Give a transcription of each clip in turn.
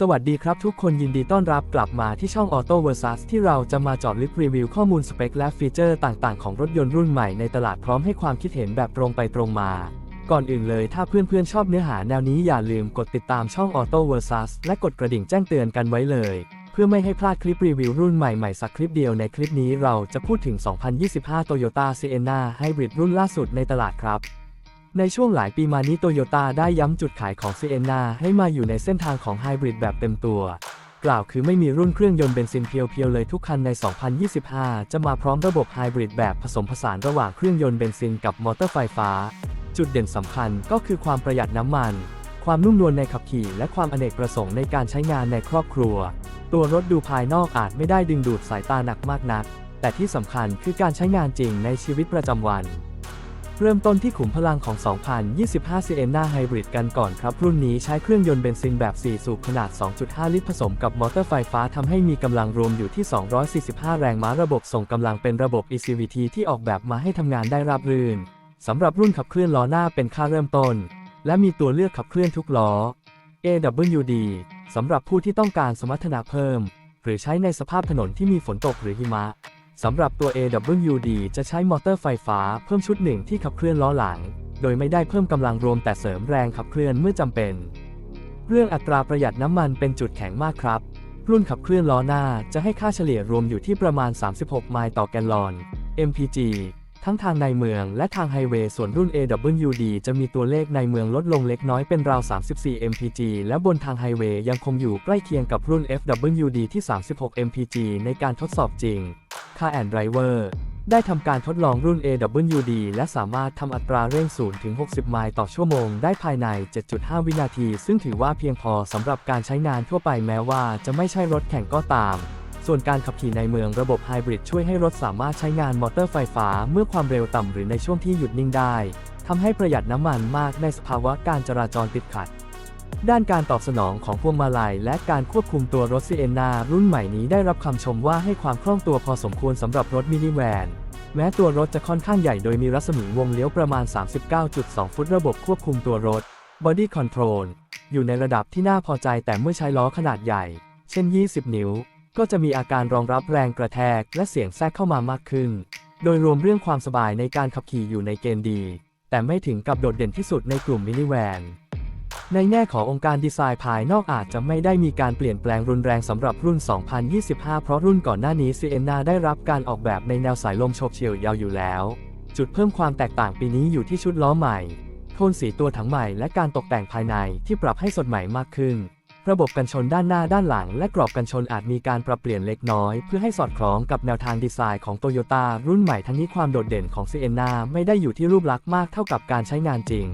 สวัสดีครับทุกคนยินดีต้อนรับกลับมาที่ช่อง Auto Versus ที่เราจะมาจอดลึกรีวิวข้อมูลสเปคและฟีเจอร์ต่างๆ ของรถยนต์รุ่นใหม่ในตลาดพร้อมให้ความคิดเห็นแบบตรงไปตรงมา ก่อนอื่นเลยถ้าเพื่อนๆชอบเนื้อหาแนวนี้อย่าลืมกดติดตามช่อง Auto Versus และกดกระดิ่งแจ้งเตือนกันไว้เลย เพื่อไม่ให้พลาดคลิปรีวิวรุ่นใหม่ๆสักคลิปเดียวในคลิปนี้เราจะพูดถึง 2025 Toyota Sienna Hybrid รุ่นล่าสุดในตลาดครับ ในช่วงหลายปีมานี้โตโยต้าได้ย้ำจุดขายของ Sienna ให้มาอยู่ในเส้นทางของไฮบริดแบบเต็มตัว กล่าวคือไม่มีรุ่นเครื่องยนต์เบนซินเพียวๆเลยทุกคันใน 2025 จะมาพร้อมระบบไฮบริดแบบผสมผสานระหว่างเครื่องยนต์เบนซินกับมอเตอร์ไฟฟ้า จุดเด่นสำคัญก็คือความประหยัดน้ำมัน ความนุ่มนวลในขับขี่ และความอเนกประสงค์ในการใช้งานในครอบครัว ตัวรถดูภายนอกอาจไม่ได้ดึงดูดสายตาหนักมากนัก แต่ที่สำคัญคือการใช้งานจริงในชีวิตประจำวัน เริ่มต้นที่ขุมพลังของ 2025 Sienna Hybrid กันก่อนครับ รุ่นนี้ใช้เครื่องยนต์เบนซินแบบ 4 สูบขนาด 2.5 ลิตรผสมกับมอเตอร์ไฟฟ้าทำให้มีกำลังรวมอยู่ที่ 245 แรงม้าระบบส่งกำลังเป็นระบบ ECVT ที่ออกแบบมาให้ทำงานได้ราบรื่นสำหรับรุ่นขับเคลื่อนล้อหน้าเป็นค่าเริ่มต้น และมีตัวเลือกขับเคลื่อนทุกล้อ AWD สำหรับผู้ที่ต้องการสมรรถนะเพิ่ม หรือใช้ในสภาพถนนที่มีฝนตกหรือหิมะ สำหรับตัว AWD จะใช้มอเตอร์ไฟฟ้าเพิ่มชุดหนึ่งที่ขับเคลื่อนล้อหลัง โดยไม่ได้เพิ่มกำลังรวมแต่เสริมแรงขับเคลื่อนเมื่อจำเป็น เรื่องอัตราประหยัดน้ำมันเป็นจุดแข็งมากครับ รุ่นขับเคลื่อนล้อหน้าจะให้ค่าเฉลี่ยรวมอยู่ที่ประมาณ 36 ไมล์ต่อแกลลอน MPG ทั้งทางในเมืองและทางไฮเวย์ส่วนรุ่น AWD จะมีตัวเลขในเมืองลดลงเล็กน้อยเป็นราว 34 mpg และบนทางไฮเวย์ยังคงอยู่ใกล้เคียงกับรุ่น FWD ที่ 36 mpg ในการทดสอบจริง Car and Driver ได้ทำการทดลองรุ่น AWD และสามารถทำอัตราเร่ง 0 ถึง 60 ไมล์ต่อชั่วโมงได้ภายใน 7.5 วินาที ซึ่งถือว่าเพียงพอสำหรับการใช้งานทั่วไปแม้ว่าจะไม่ใช่รถแข่งก็ตาม ส่วนการขับขี่ในเมืองระบบไฮบริดช่วยให้รถสามารถใช้งานมอเตอร์ไฟฟ้าเมื่อความเร็วต่ำหรือในช่วงที่หยุดนิ่งได้ทำให้ประหยัดน้ำมันมากในสภาวะการจราจรติดขัด ด้านการตอบสนองของพวงมาลัยและการควบคุมตัวรถ Sienna รุ่นใหม่นี้ได้รับคำชมว่าให้ความคล่องตัวพอสมควรสำหรับรถมินิแวน แม้ตัวรถจะค่อนข้างใหญ่โดยมีรัศมีวงเลี้ยวประมาณ 39.2 ฟุตระบบควบคุมตัวรถ Body Control อยู่ในระดับที่น่าพอใจแต่เมื่อใช้ล้อขนาดใหญ่ เช่น 20 นิ้ว ก็จะมีอาการรองรับแรงกระแทกและเสียงแทรกเข้ามามากขึ้น โดยรวมเรื่องความสบายในการขับขี่อยู่ในเกณฑ์ดี แต่ไม่ถึงกับโดดเด่นที่สุดในกลุ่มมินิแวน ในแง่ขององค์การดีไซน์ภายนอกอาจจะไม่ได้มีการเปลี่ยนแปลงรุนแรงสำหรับรุ่น 2025 เพราะรุ่นก่อนหน้านี้ Sienna ได้รับการออกแบบในแนวสายลมโฉบเฉี่ยวยาวอยู่แล้ว จุดเพิ่มความแตกต่างปีนี้อยู่ที่ชุดล้อใหม่ โทนสีตัวถังใหม่และการตกแต่งภายในที่ปรับให้สดใหม่มากขึ้น ระบบกันชนด้านหน้าด้านหลัง และกรอบกันชนอาจมีการปรับเปลี่ยนเล็กน้อย เพื่อให้สอดคล้องกับแนวทางดีไซน์ของโตโยต้ารุ่นใหม่ทั้งนี้ความโดดเด่นของ Sienna ไม่ได้อยู่ที่รูปลักษณ์มากเท่ากับการใช้งานจริง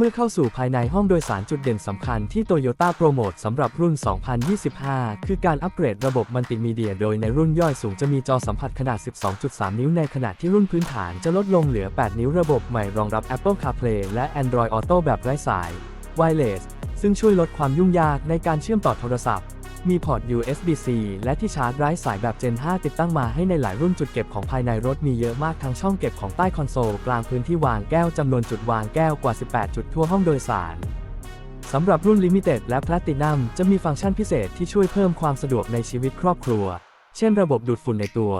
เมื่อเข้าสู่ภายในห้องโดยสารจุดเด่นสำคัญที่โตโยต้าโปรโมทสำหรับรุ่น 2025 คือการอัปเกรดระบบมัลติมีเดีย โดยในรุ่นย่อยสูงจะมีจอสัมผัสขนาด 12.3 นิ้วในขณะที่รุ่นพื้นฐานจะลดลงเหลือ 8 นิ้วระบบใหม่รองรับ Apple CarPlay และ Android Auto แบบไร้สาย Wireless ซึ่งช่วยลดความยุ่งยากในการเชื่อมต่อโทรศัพท์ มีพอร์ต USB-C และที่ชาร์จไร้สายแบบ Gen 5 ติดตั้งมาให้ในหลายรุ่นจุดเก็บของภายในรถมีเยอะมากทั้งช่องเก็บของใต้คอนโซลกลางพื้นที่วางแก้วจำนวนจุดวางแก้วกว่า 18 จุดทั่วห้องโดยสารสำหรับรุ่น Limited และ Platinum จะมีฟังก์ชันพิเศษที่ช่วยเพิ่มความสะดวกในชีวิตครอบครัว เช่นระบบดูดฝุ่นในตัว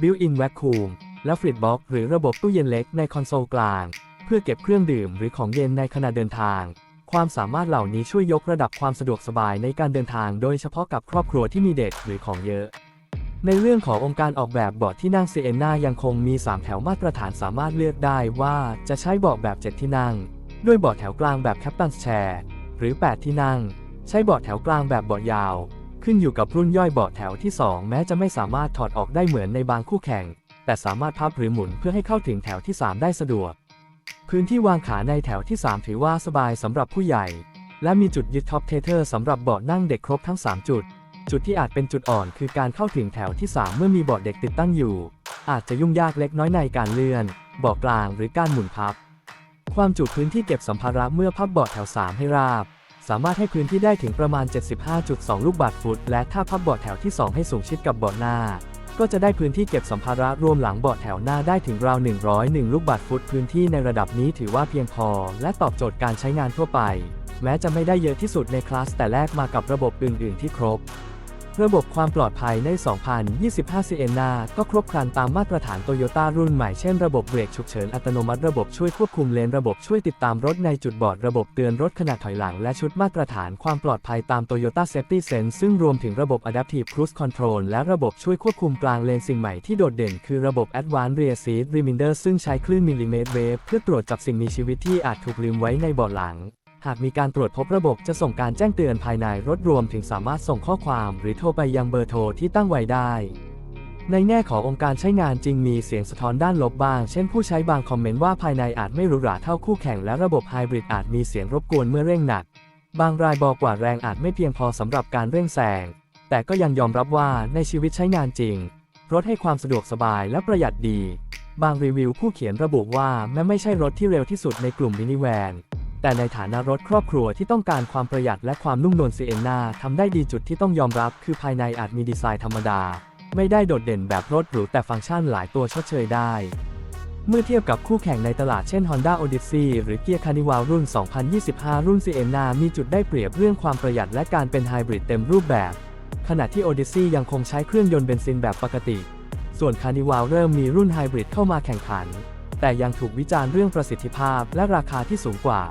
Built-in Vacuum และ Fritbox หรือระบบตู้เย็นเล็กในคอนโซลกลาง เพื่อเก็บเครื่องดื่มหรือของเย็นในขณะเดินทาง ความสามารถเหล่านี้ช่วยยกระดับความสะดวกสบายในการเดินทางโดยเฉพาะกับครอบครัวที่มีเด็กหรือของเยอะ ในเรื่องขององค์การออกแบบเบาะที่นั่ง Sienna ยังคงมี 3 แถวมาตรฐานสามารถเลือกได้ว่าจะใช้เบาะแบบ 7 ที่นั่ง ด้วยเบาะแถวกลางแบบ Captain's Chair หรือ 8 ที่นั่ง ใช้เบาะแถวกลางแบบเบาะยาว ขึ้นอยู่กับรุ่นย่อยเบาะแถวที่ 2 แม้จะไม่สามารถถอดออกได้เหมือนในบางคู่แข่ง แต่สามารถพับหรือหมุนเพื่อให้เข้าถึงแถวที่ 3 ได้สะดวก พื้นที่วางขาในแถวที่ 3 ถือว่าสบายสำหรับผู้ใหญ่ และมีจุดยึดท็อปเทเทอร์สำหรับเบาะนั่งเด็กครบทั้ง 3 จุด จุดที่อาจเป็นจุดอ่อนคือการเข้าถึงแถวที่ 3 เมื่อมีเบาะเด็กติดตั้งอยู่ อาจจะยุ่งยากเล็กน้อยในการเลื่อน เบาะกลางหรือการหมุนพับ ความจุพื้นที่เก็บสัมภาระเมื่อพับเบาะแถว 3 ให้ราบ สามารถให้พื้นที่ได้ถึงประมาณ 75.2 ลูกบาศก์ฟุต และถ้าพับเบาะแถวที่ 2 ให้สูงชิดกับเบาะหน้า ก็จะได้พื้นที่เก็บสัมภาระรวมหลังเบาะแถวหน้าได้ถึงราว 101 ลูกบาศก์ฟุต พื้นที่ในระดับนี้ถือว่าเพียงพอ และตอบโจทย์การใช้งานทั่วไป แม้จะไม่ได้เยอะที่สุดในคลาสแต่แรกมากับระบบอื่น ๆ ที่ครบ ระบบความปลอดภัยใน 2025 Sienna ก็ครบครันตามมาตรฐานโตโยต้ารุ่นใหม่เช่นระบบเบรกฉุกเฉินอัตโนมัติระบบช่วยควบคุมเลนระบบช่วยติดตามรถในจุดบอดระบบเตือนรถขณะถอยหลัง และชุดมาตรฐานความปลอดภัยตาม Toyota Safety Sense ซึ่งรวมถึงระบบ Adaptive Cruise Control และระบบช่วยควบคุมกลางเลนสิ่งใหม่ที่โดดเด่นคือระบบ Advanced Rear Seat Reminder ซึ่งใช้คลื่นมิลลิเมตรเวฟเพื่อตรวจจับสิ่งมีชีวิตที่อาจถูกลืมไว้ในเบาะหลัง หากมีการตรวจพบระบบจะส่งการแจ้งเตือนภายในรถรวมถึงสามารถส่งข้อความหรือโทรไปยังเบอร์โทรที่ตั้งไว้ได้ ในแง่ขององค์การใช้งานจริงมีเสียงสะท้อนด้านลบบ้าง เช่นผู้ใช้บางคอมเมนต์ว่าภายในอาจไม่หรูหราเท่าคู่แข่งและระบบไฮบริดอาจมีเสียงรบกวนเมื่อเร่งหนัก บางรายบอกว่าแรงอาจไม่เพียงพอสำหรับการเร่งแซงแต่ก็ยังยอมรับว่าในชีวิตใช้งานจริง รถให้ความสะดวกสบายและประหยัดดี บางรีวิวผู้เขียนระบุว่าแม้ไม่ใช่รถที่เร็วที่สุดในกลุ่มมินิแวน แต่ในฐานะรถครอบครัวที่ต้องการความประหยัดและความนุ่มนวลซีเอนนาทำได้ดีจุดที่ต้องยอมรับ คือภายในอาจมีดีไซน์ธรรมดา ไม่ได้โดดเด่นแบบรถหรูแต่ฟังก์ชันหลายตัวชดเชยได้ เมื่อเทียบกับคู่แข่งในตลาดเช่น Honda Odyssey หรือ Kia Carnival รุ่น 2025 รุ่น Sienna มีจุดได้เปรียบเรื่องความประหยัดและการเป็นไฮบริดเต็มรูปแบบ ขณะที่ Odyssey ยังคงใช้เครื่องยนต์เบนซินแบบปกติ ส่วน Carnival เริ่มมีรุ่นไฮบริดเข้ามาแข่งขัน แต่ยังถูกวิจารณ์เรื่องประสิทธิภาพและราคาที่สูงกว่า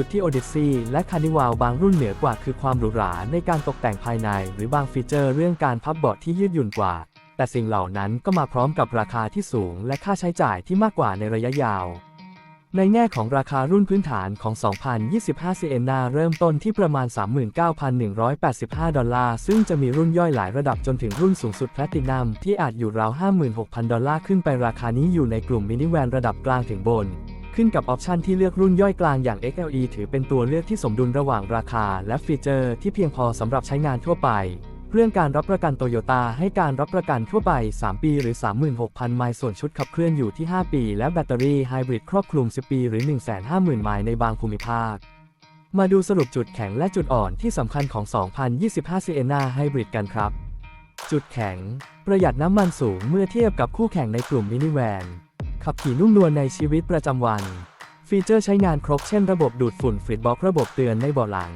จุดที่ Odyssey และ Carnival บางรุ่นเหนือกว่าคือความหรูหราในการตกแต่งภายใน หรือบางฟีเจอร์เรื่องการพับเบาะที่ยืดหยุ่นกว่า แต่สิ่งเหล่านั้นก็มาพร้อมกับราคาที่สูง และค่าใช้จ่ายที่มากกว่าในระยะยาว ในแง่ของราคารุ่นพื้นฐานของ 2025 Sienna เริ่มต้นที่ประมาณ 39,185 ดอลลาร์ ซึ่งจะมีรุ่นย่อยหลายระดับจนถึงรุ่นสูงสุดแพลตินัมที่อาจอยู่ราว 56,000 ดอลลาร์ขึ้นไปราคานี้อยู่ในกลุ่มมินิแวนระดับกลางถึงบน ขึ้นกับออปชันที่เลือกรุ่นย่อยกลางอย่าง XLE ถือเป็นตัวเลือกที่สมดุลระหว่างราคาและฟีเจอร์ที่เพียงพอสำหรับใช้งานทั่วไป เรื่องการรับประกันโตโยต้าให้การรับประกันทั่วไป 3 ปีหรือ 36,000 ไมล์ส่วนชุดขับเคลื่อนอยู่ที่ 5 ปี และแบตเตอรี่ไฮบริดครอบคลุม 10 ปีหรือ 150,000 ไมล์ในบางภูมิภาค มาดูสรุปจุดแข็งและจุดอ่อนที่สำคัญของ 2025 Sienna Hybrid กันครับ จุดแข็ง ประหยัดน้ำมันสูงเมื่อเทียบกับคู่แข่งในกลุ่มมินิแวน ขับขี่นุ่มนวลในชีวิตประจำวัน ฟีเจอร์ใช้งานครบเช่นระบบดูดฝุ่นฟีดบ็อกระบบเตือนในเบาะหลัง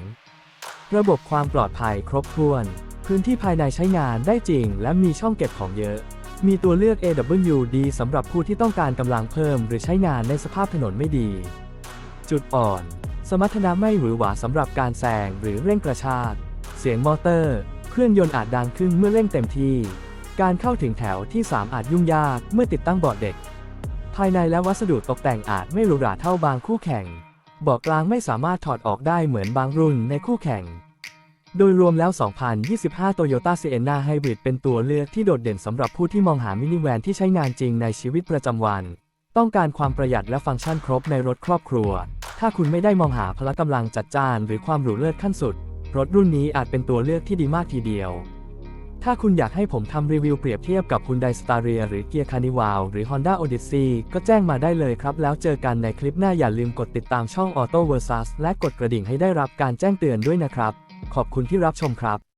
ระบบความปลอดภัยครบถ้วน พื้นที่ภายในใช้งานได้จริง และมีช่องเก็บของเยอะ มีตัวเลือก AWD สำหรับผู้ที่ต้องการกำลังเพิ่ม หรือใช้งานในสภาพถนนไม่ดี จุดอ่อน สมรรถนะไม่หวือหวาสำหรับการแซงหรือเร่งกระชาก เสียงมอเตอร์ เครื่องยนต์อาจดังขึ้นเมื่อเร่งเต็มที่ การเข้าถึงแถวที่ 3 อาจยุ่งยากเมื่อติดตั้งเบาะเด็ก ภายในและวัสดุตกแต่งอาจไม่หรูหราเท่าบางคู่แข่ง เบาะกลางไม่สามารถถอดออกได้เหมือนบางรุ่นในคู่แข่ง โดยรวมแล้ว 2025 Toyota Sienna Hybrid เป็นตัวเลือกที่โดดเด่นสำหรับผู้ที่มองหามินิแวนที่ใช้งานจริงในชีวิตประจำวัน ต้องการความประหยัดและฟังก์ชันครบในรถครอบครัว ถ้าคุณไม่ได้มองหาพละกำลังจัดจ้านหรือความหรูเลิศขั้นสุด รถรุ่นนี้อาจเป็นตัวเลือกที่ดีมากทีเดียว ถ้าคุณอยากให้ผมทำรีวิวเปรียบเทียบกับ Hyundai Staria หรือ Kia Carnival หรือ Honda Odyssey ก็แจ้งมาได้เลยครับ แล้วเจอกันในคลิปหน้าอย่าลืมกดติดตามช่อง Auto Versus และกดกระดิ่งให้ได้รับการแจ้งเตือนด้วยนะครับ ขอบคุณที่รับชมครับ